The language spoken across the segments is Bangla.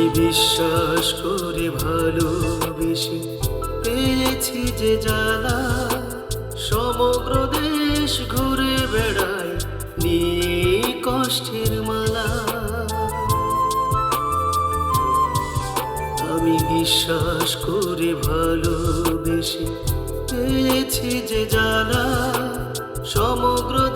আমি বিশ্বাস করে ভালোবেসে পেয়েছি যে জ্বালা। সমগ্র দেশ ঘুরে বেড়ায় নিয়ে কষ্টের মালা। আমি বিশ্বাস করে ভালোবেসে পেয়েছি যে জ্বালা। সমগ্র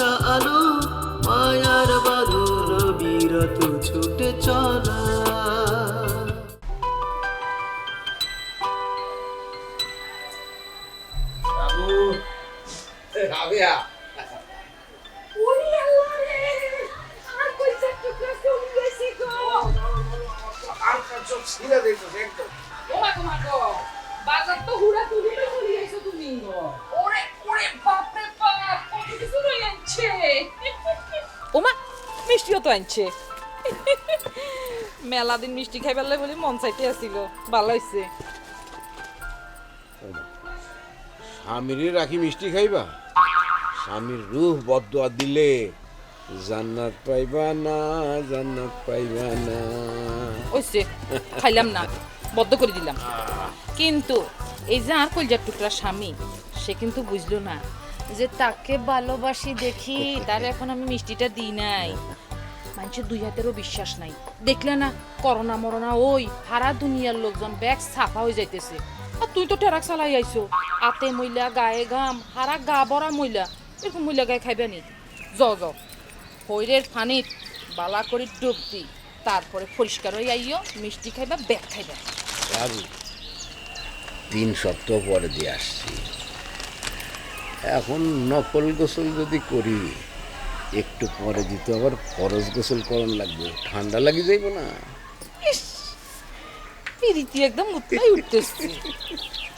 আচ্ছা আলো মায়ার বাঁধন বিরত ছুটে চলা। রাবেয়া। চোখ ছিঁড়ে দেখো একদম। ওমা গো বাজার তো হুড়া তুলি তো চলে আইছো তুমি। ওরে ওরে বাপ আনছে ওমা মিষ্টিও তো আনছে মেলা দিন মিষ্টি খাই পেলে বলে মন চাইতে আসিল ভালো হয়েছে স্বামীরে রাখি মিষ্টি খাইবা স্বামীর রূহ বদুয়া দিলে জান্নাত পাইবা না জান্নাত পাইবা না ওইছে খাইলাম না বদ্ধ করে দিলাম কিন্তু এই যে আর কলজার টুকরা স্বামী সে কিন্তু বুঝলো না যে তাকে ভালোবাসি দেখি, তার এখন আমি মিষ্টিটা দিই নাই। মানুষের দুই হাতেরও বিশ্বাস নাই। দেখলে না, করোনা মরোনা, ওই হারা দুনিয়ার লোকজন ব্যাগ ছাপা হয়ে যাইতেছে। আর তুই তো টেরাক চালাই আইছো। আতে মইলা গায়ে ঘাম হারা গা বড়া মইলা এরকম মইলা গায়ে খাইবে নি? জ জ ফানিত, বালা করে ডুব দি। তারপরে পরিষ্কার হয়ে আইও, মিষ্টি খাইবা, ব্যাগ খাইবা। তিন সপ্তাহ পরে দিয়ে আসছি। এখন নকল গোসল যদি করি একটু পরে দিতে আবার ফরজ গোসল করন লাগবে ঠান্ডা লাগি যাইব না। রীতি একদম উঠতেই উঠতেছে।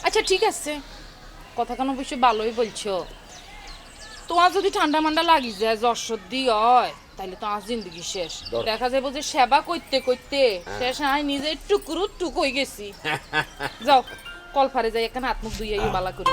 আচ্ছা ঠিক আছে। কথা কেন অবশ্য ভালোই বলছো? তোমার যদি ঠান্ডা মান্ডা লাগি যায় জ্বর সর্দি হয় তাহলে তো আজ জিন্দগি শেষ। দেখা যাব যে সেবা করতে করতে শেষ আমি নিজে টুকুরু টুক হয়ে গেছি। যাও কলফারে যাই এখানে হাত মুখ ধুইয়াই বালা করি।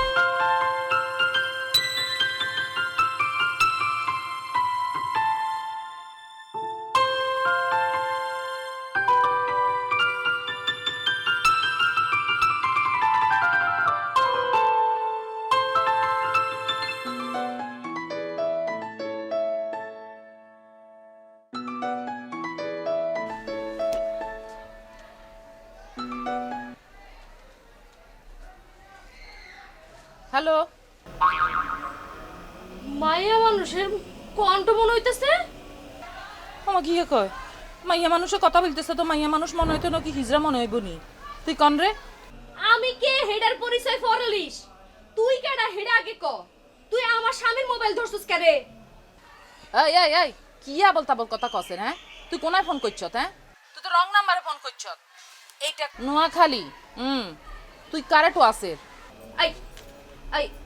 হ্যালো? মাইয়া মানুষের কণ্ঠ মনে হইতেছে? আমার কি কয়? মাইয়া মানুষের কথা বলতেছে তো মাইয়া মানুষ মনে হইতো নাকি হিজরা মনে হইব নি। তুই কন রে? আমি কে? হেডার পরিচয় ফরলিস তুই কেডা? হেডা আগে ক। তুই আমার স্বামীর মোবাইল ধরছিস কেরে এই এই এই কি আবল তাবল কথা কসে হ্যাঁ? তুই কোনায় ফোন করছ হ্যাঁ? তুই তো রং নাম্বারে ফোন করছ এইটা নোয়াখালী। হুম তুই কারে তো আছে আই আই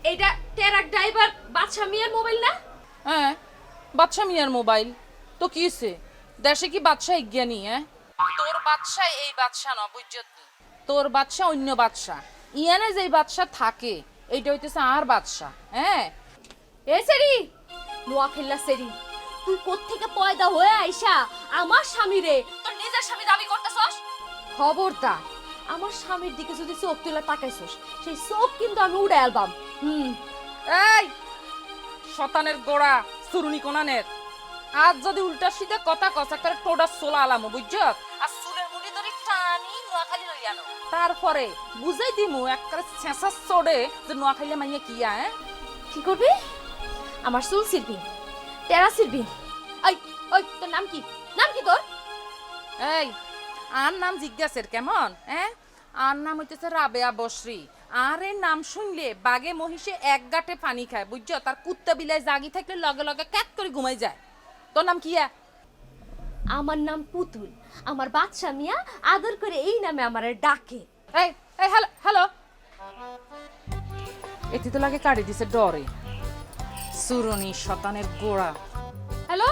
এইটা টেরাক ড্রাইভার বাদশা মিয়ার মোবাইল না? হ্যাঁ বাদশা মিয়ার মোবাইল। তো কি হইছে? দেশে কি বাদশা ইজ্ঞানী হ্যাঁ? তোর বাদশা এই বাদশা ন বুঝছত তোর বাদশা অন্য বাদশা। ইয়ানে যেই বাদশা থাকে এইটা হইতেছে আর বাদশা হ্যাঁ? এ সেরি! নোয়াখাইলা সেরি তুই কোত্থেকে পয়দা হয়ে আইসা আমার স্বামীরে তোর নিজের স্বামী দাবি করতেছস? খবরদার। আমার স্বামীর দিকে যদি চোখ তুলে তাকাইছস সেই চোখ কিন্তু আমি উড়ে অ্যালবাম হুম। এই শতানের গোড়া সুরুনি কোনানের। আজ যদি উল্টা সিধা কথা কসা করে টোডা সোলা আলামো বুঝছ? আর চুলের মুড়ি ধরে টানি নোয়াখালী লই আনো। তারপরে বুঝাই দিমু একটা ছেঁচা চড়ে যে নোয়াখালী মাইয়া কি হ্যাঁ? কি করবি? আমার চুল সিরবি টেরা সিরবি ওই ওই তোর নাম কি? নাম কি তোর? এই আর নাম জিজ্ঞাসের কেমন হ্যাঁ? আর নাম হইতেছে রাবেয়া বসরি আর এর নাম শুনলে বাগে মহিষে এক গাঁটে পানি খায় বুঝছ? তার কুত্তা বিলাই জাগি থাকলে লগে লগে ক্যাক করে ঘুমাই যায়। তোর নাম কিয়া আমার নাম পুতুল। আমার বাচ্চা মিয়া আদর করে এই নামে আমার ডাকে। এই এই হ্যালো হ্যালো। এতে তো লাগে কাটি দিছে ডরে। সুরনি শতানের গোড়া। হ্যালো?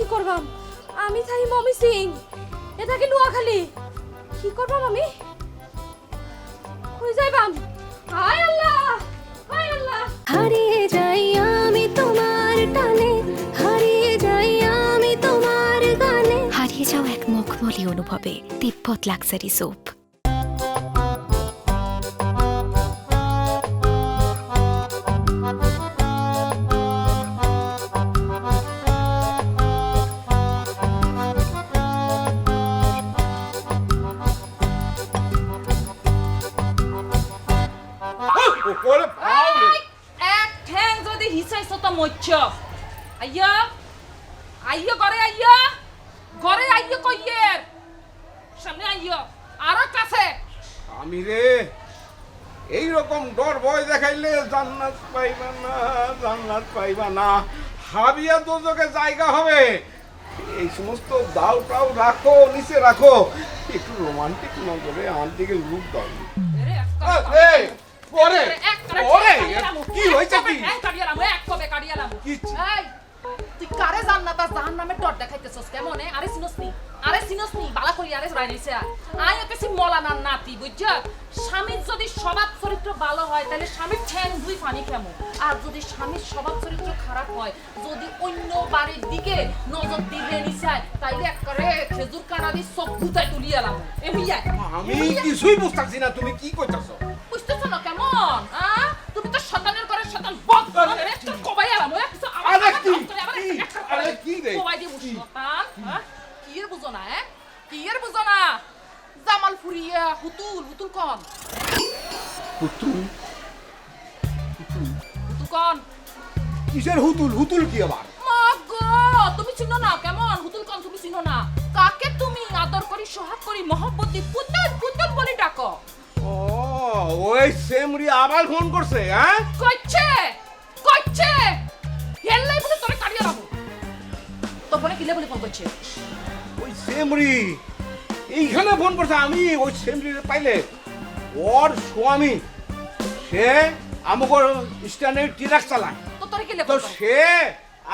কি করবাম? আমি থাই মমি সিং। এটাকে নোয়াখালী। কি করবাম আমি? কই যাইবাম? হায় আল্লাহ! হায় আল্লাহ! হারিয়ে যাই আমি তোমার টানে হারিয়ে যাই আমি তোমার গানে। হারিয়ে যাও এক মখমলি অনুভবে তিব্বত লাক্সারি সোপ। জান্নাত পাইবা না হাবিয়া দোজকে জায়গা হবে। এই সমস্ত দাও টাও রাখো নিচে রাখো। একটু রোমান্টিক নজরে আমার দিকে রূপ দাও। কি হয়েছে কি? তুই কারে জান্নাত আর জাহান্নামের ডর দেখাইতেছস? কেমন? আরে চিনস নি? আরে চিনস নি? বালা করি আরে জড়াই নিছে আর। আই হইতেছি মলানার নাতি, বুঝছ? স্বামীর যদি স্বভাব চরিত্র ভালো হয় তাহলে স্বামীর ঠ্যাং দুই ফানি কেমন আর যদি স্বামীর স্বভাব চরিত্র খারাপ হয় যদি অন্য বাড়ির দিকে নজর দিবে নিচায় তাইলে একবারে খেজুর কাটা দিয়ে সব গুতায় তুলিয়ে এলাম আমি কিছুই বুঝতেছি না তুমি কি কইতাছো বুঝতেছো না কেমন আ? তুমি তো শতানের হুতুল হুতুল কন কিসের হুতুল হুতুল কি আবার মা গো তুমি চিনো না কেমন হুতুল কন তুমি চিনো না কাকে তুমি আদর করি সোহাগ করি মহব্বত দি পুতুল পুতুল বলে ডাকো ও ওই সেমরি আবার ফোন করছে হ্যাঁ কইছে কইছে হেললাই বলে তোরে কাটিয়ে রাখব তোর ফোনে কিলে বলে ফোন করছে ওই সেমরি এইখানে ফোন করছে আমি ওই সেমরি পাইলে ওর স্বামী সে আমাকে স্ট্যান্ডে ট্রাক চালায়। তো? সে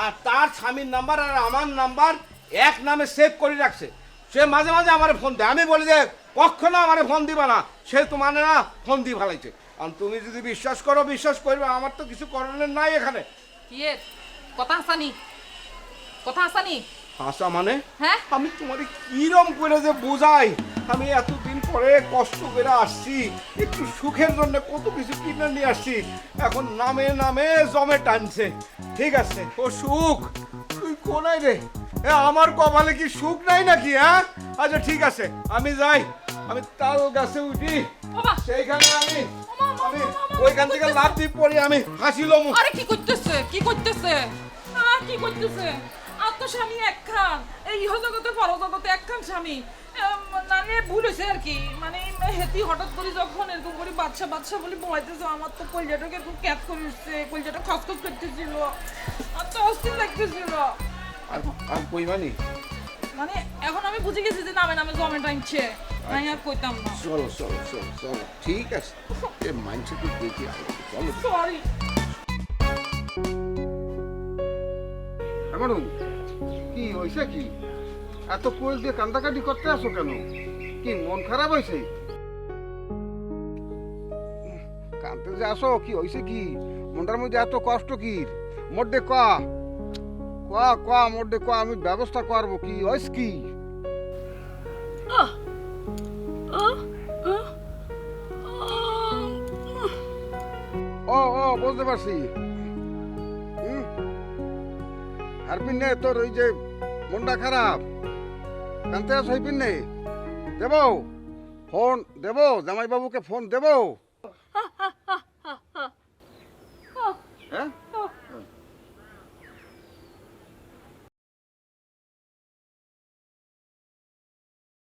আর তার স্বামীর নাম্বার আর আমার নাম্বার এক নামে সেভ করে রাখছে। সে মাঝে মাঝে আমার ফোন দেয়। আমি বলি যে কখনো আমার ফোন দিবা না। সে তোমার না ফোন দিয়ে ফেলাইছে। আর তুমি যদি বিশ্বাস করো বিশ্বাস করবে আমার তো কিছু করণের নাই এখানে। ইয়ে কথা হাসানি কথা হাসানি হাসা মানে? হ্যাঁ? আমি তোমার কিরম করে যে বোঝাই? আমি এতদিন পরে কষ্ট করে আসছি। একটু সুখের জন্য কত কিছু কিনে নিয়ে আসছি। এখন নামে নামে জমে টানছে। ঠিক আছে। ও সুখ? তুই কোনায় রে? আমার কপালে কি সুখ নাই নাকি হ্যাঁ? আচ্ছা ঠিক আছে। আমি যাই। আমি তাল গাছে উঠি। সেইখানে আমি আমি ওইখান থেকে লাভ দিয়ে পড়ি আমি হাসিলাম আরে কি করতেছে? কি করতেছে? কি করতেছে? আর তো স্বামী একখান এই ইহজগতে পরজগতে একখান স্বামী। মানে ভুল হয়েছে আর কি। মানে হেতি হঠাৎ করে যখন এরকম করে বাচ্চা বাচ্চা বলে বলাইতেছে আমার তো কলজাটাকে এরকম ক্যাপ করে উঠছে কলজাটা খসখস করতেছিল। আর তো অস্থির লাগতেছিল। আর আর কইবানি মানে এখন আমি বুঝে গেছি যে নামে নামে জমে টাইমছে আমি আর কইতাম না। চলো চলো চলো চলো ঠিক আছে। এ মানছে তো দেখি চলো। সরি এমন কি হয়েছে কি? এত কোয়েল দিয়ে কান্দাকাটি করতে আসো কেন? কি মন খারাপ হয়েছে? কানতে যে আসো কি হয়েছে কি? মনটার মধ্যে এত কষ্ট কি? মোডে ক? ক ক মোডে ক আমি ব্যবস্থা করব কি? হয়েছে কি? ও ও বুঝতে পারছি। হারপিন নে তোর ওই যে মনটা খারাপ। কানতে আস হইপিন নে? দেব ফোন দেব জামাই বাবুকে ফোন দেব। হ্যাঁ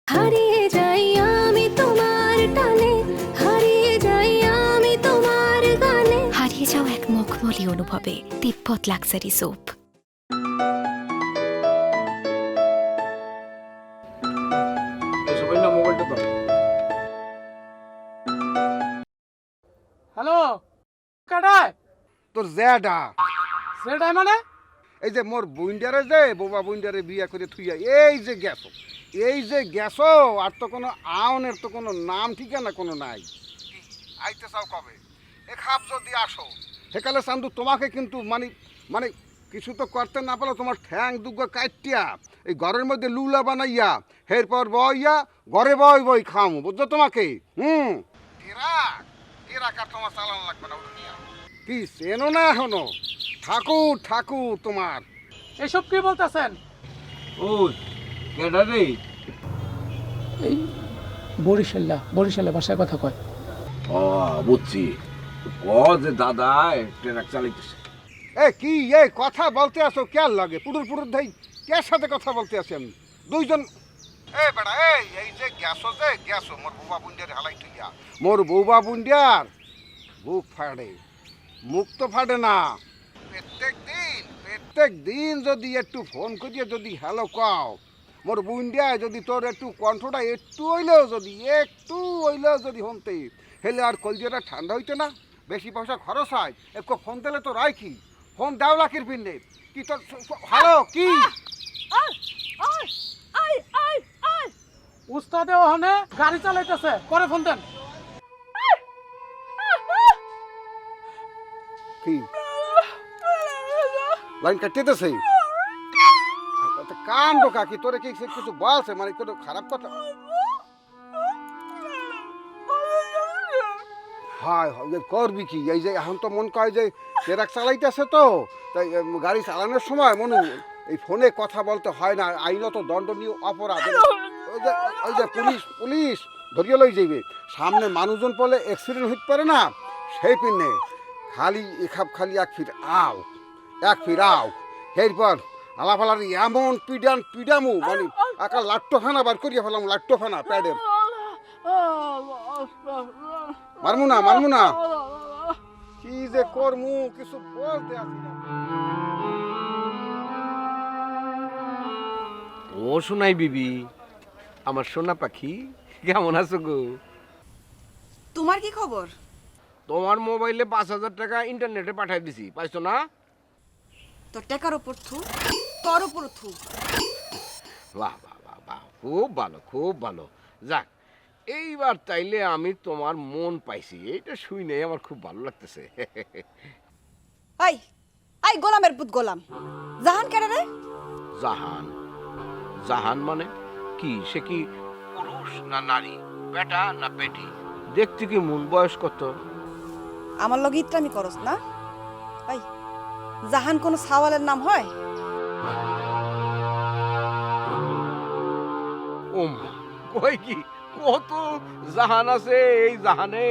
হারিয়ে যাই আমি তোমার টানে হারিয়ে যাই আমি তোমার গানে। হারিয়ে যাও এক মখমলি অনুভবে তিব্বত লাক্সারি সোপ তোর জ্যাডা সেটাই মানে? এই যে মোর বুইন্ডারে যে বোবা বুইন্ডারে বিয়া করে থুইয়া এই যে গেছো এই যে গেছো আর তো কোনো আউনের তো কোনো নাম ঠিকানা কোনো নাই। আইতে চাও কবে? এ খাপ যদি আসো। সেকালে চান্দু তোমাকে কিন্তু মানে মানে কিছু তো করতে না পারো তোমার ঠ্যাং দুগ্গ কাটিয়া এই ঘরের মধ্যে লুলা বানাইয়া এরপর বইয়া ঘরে বই বই খাম বুঝছ তোমাকে? হুম। টিরাক টিরাক আর তোমার চালানো লাগবে না। কি চেনো না এখনও? ঠাকুর ঠাকুর তোমার। এসব কি বলতেছেন? ওই কেডা রে। এই বরিশাল্লা বরিশালে ভাষায় কথা কয়। ও বুঝছি। ক যে দাদা ট্রাক চালাইতেছে। এ কি এ কথা বলতে আসো কে লাগে? পুরুর পুরুর ভাই কে সাথে কথা বলতে আসি আমি? দুইজন এ বেড়া এই এই যে গ্যাসো যে গ্যাসো মোর বৌবা বুন্ডিয়ার হালাই তুইয়া মোর বৌবা বুন্ডিয়ার। বুক ফাড়ে। মুখ তো ফাটে না। প্রত্যেক দিন প্রত্যেক দিন যদি একটু ফোন করিয়ে যদি হ্যালো কাও, মোর বুন্ডিয়া যদি তোর একটু কণ্ঠটা একটু হইলেও যদি, একটু হইলেও যদি হনতে হেলে আর কলজিয়াটা ঠান্ডা হইতে না, বেশি পয়সা খরচ হয় একটু ফোন দিলে তো রায় কি? ফোন দাও লাখির পিন্ডে। কি তোর হ্যালো কি? উস্তাদে ওখানে গাড়ি চালাইতেছে, করে ফোন দেন। কি? লাইন কাটতেছে। কান ঢোকা কি তোরে কি কিছু বলছে? মানে কোনো খারাপ কথা? হয় করবি কি? এই যে এখন তো মন কয় যে ট্রাক চালাইতেছে তো তাই গাড়ি চালানোর সময় মনু এই ফোনে কথা বলতে হয় না আইনত দণ্ডনীয় অপরাধ। ওই যে ওই যে পুলিশ পুলিশ ধরিয়ে লই যাইবে। সামনে মানুষজন পড়লে অ্যাক্সিডেন্ট হইতে পারে না সেই পিনে। খালি এখাপ খালি এক ফির আও এক ফির আও। এরপর আলাফালার এমন পিডান পিডামু মানে একা লাট্টখানা বার করিয়া ফেলাম লাট্টখানা প্যাডের। মারমু না মারমু না। কি যে করমু কিছু বলতে আসি না। ও শোনাই বিবি আমার সোনা পাখি কেমন আছো গো? তোমার কি খবর? তোমার মোবাইলে পাঁচ হাজার টাকা ইন্টারনেটে পাঠাই দিছি পাইছো না? তোর টাকার ওপর থু তোর ওপর থু। বাহ বাহ বাহ বাহ খুব ভালো খুব ভালো। যাক এইবার তাইলে আমি তোমার মন পাইছি এটা শুই নেই আমার খুব ভালো লাগতেছে। আই আই গোলামের পুত গোলাম। জাহান কেডা রে? জাহান জাহান মানে কি? সে কি পুরুষ না নারী? বেটা না বেটি? দেখতে কি মন বয়স কত আমার লগে ইত্রামি করস না? আই জাহান কোন সাওয়ালের নাম হয়? ওম কই কি? কত জাহান আছে এই জাহানে?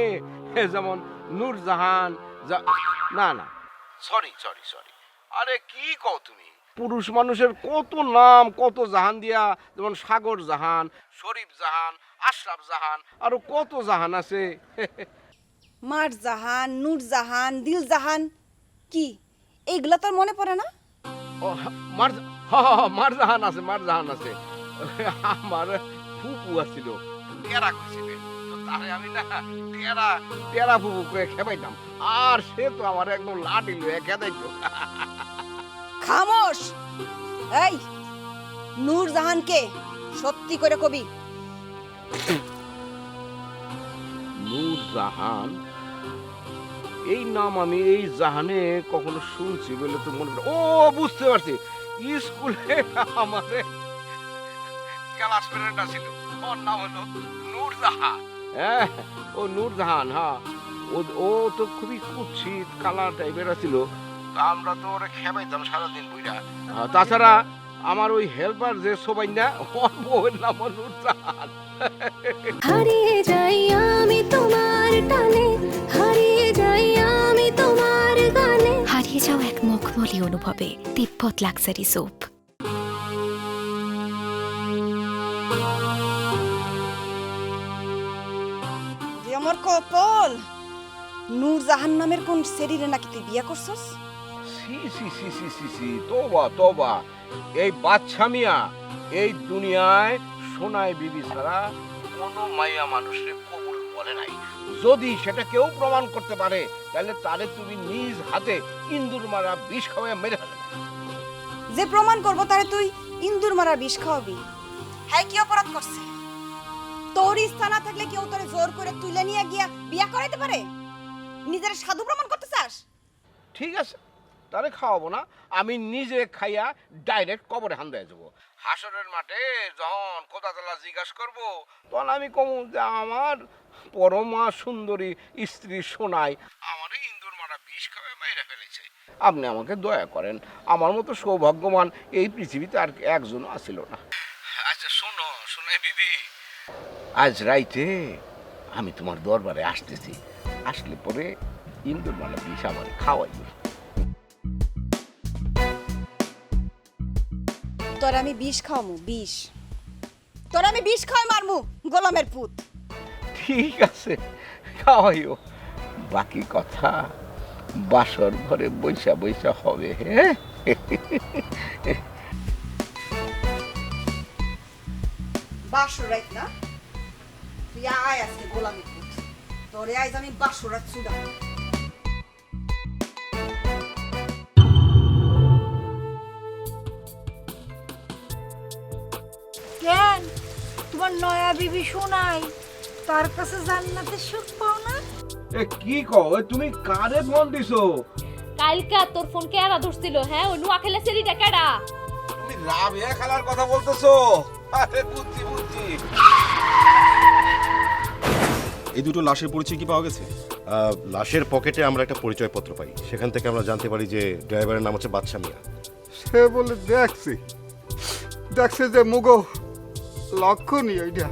যেমন নূর জাহান না না। Sorry sorry sorry. আরে কি কও তুমি? পুরুষ মানুষের কত নাম, কত জাহান দিয়া, যেমন সাগর জাহান, শরীফ জাহান, আশরাফ জাহান, আরও কত জাহান আছে? মার জাহান নূর জাহান দিল জাহান কি? এইগুলা তোর মনে পড়ে না? ও, মার হ মার জাহান আছে মার জাহান আছে। আমার ফুপু আছিল টেরা কইছিলেন তো তারে আমি না টেরা টেরা ফুপু করে খেপাইতাম। আর সে তো আমার একদম লাঠি লয়ে খেদাইতো। খামোশ! এই নূর জাহান কে সত্যি করে কবি। নূর জাহান। এই নাম আমি এই জাহানে কখনো শুনছি বলে তো মনে ও বুঝতে পারছি। স্কুলে আমাদের ক্লাস ফ্রেন্ড ছিল ওর নাম হলো নূর জাহান। হ্যাঁ ও নূর জাহান হ্যাঁ। ও ও তো খুবই কুৎসিত কালার টাইপের ছিল। তা আমরা তো ওরা খেপাইতাম সারাদিন বুঝা তাছাড়া আমার ওই হেল্পার যে সবাই না ওর বউয়ের নাম হলো হারিয়ে যাই আমি তোমার টানে হারিয়ে যাই আমি তোমার গানে। হারিয়ে যাও এক মখমলি অনুভবে তিব্বত লাক্সারি সোপ আমার কপাল। নূর জাহান নামের কোন শরীরে নাকি তুই বিয়া করছস? সি সি সি সি সি সি তোবা তোবা এই বাচ্চা মিয়া এই দুনিয়ায় সোনায় বিবি ছাড়া কোনো মাইয়া মানুষের কবুল বলে নাই। যদি সেটা কেউ প্রমাণ করতে পারে তাহলে তারে তুমি নিজ হাতে ইন্দুর মারা বিষ খাওয়ায় মেরে ফেলে যে প্রমাণ করব তারে তুই ইন্দুর মারা বিষ খাওয়াবি। হ্যাঁ কি অপরাধ করছে? তোর ইচ্ছা না থাকলে কেউ তোরে জোর করে তুলে নিয়ে গিয়া বিয়া করাইতে পারে? নিজের সাধু প্রমাণ করতে চাস? ঠিক আছে। তারে খাওয়াবো না, আমি নিজে খাইয়া ডাইরেক্ট কবরে হান দিয়ে যাব। হাসরের মাঠে যখন কোদাতলা জিজ্ঞাসা করব, তখন আমি কমু যে আমার পরমা সুন্দরী স্ত্রী সোনাই, আমার ইন্দুর মারা বিষ খাবে মেরে ফেলেছে। আপনি আমাকে দয়া করেন, আমার মতো সৌভাগ্যবান এই পৃথিবীতে আর একজন আসিল না। আচ্ছা শোনো শোনাই বিবি। আজ রাইতে আমি তোমার দরবারে আসতেছি, আসলে পরে ইন্দুর মালা বিষ আমার খাওয়াইবে তোর আমি বিষ খাওয়ামু বিষ। তোর আমি বিষ খাওয়াই মারমু গোলামের পুত। ঠিক আছে খাওয়াইও। বাকি কথা বাসর ঘরে বৈশা বৈশা হবে হ্যাঁ? বাসর রাত না? তুই আয় আজকে গোলামের পুত। তোরে আজ আমি বাসর রাত তোমার নয়া বিবি শোনাই তার কাছে জান্নাতের সুখ পাও না? এ কি কও? এ তুমি কারে ফোন দিছো? কালকা তোর ফোন কেডা ধরছিল হ্যাঁ? ওই নোয়াখাইলা সেরিটা কেডা? তুমি রাবিয়া খেলার কথা বলতেছো? আরে বুঝছি বুঝছি এই দুটো লাশের পরিচয় কি পাওয়া গেছে? আহ, লাশের পকেটে আমরা একটা পরিচয়পত্র পাই। সেখান থেকে আমরা জানতে পারি যে ড্রাইভারের নাম হচ্ছে বাদশা মিয়া। সে বলে দেখছি। দেখছে যে মুগো লক্ষণই ওইটা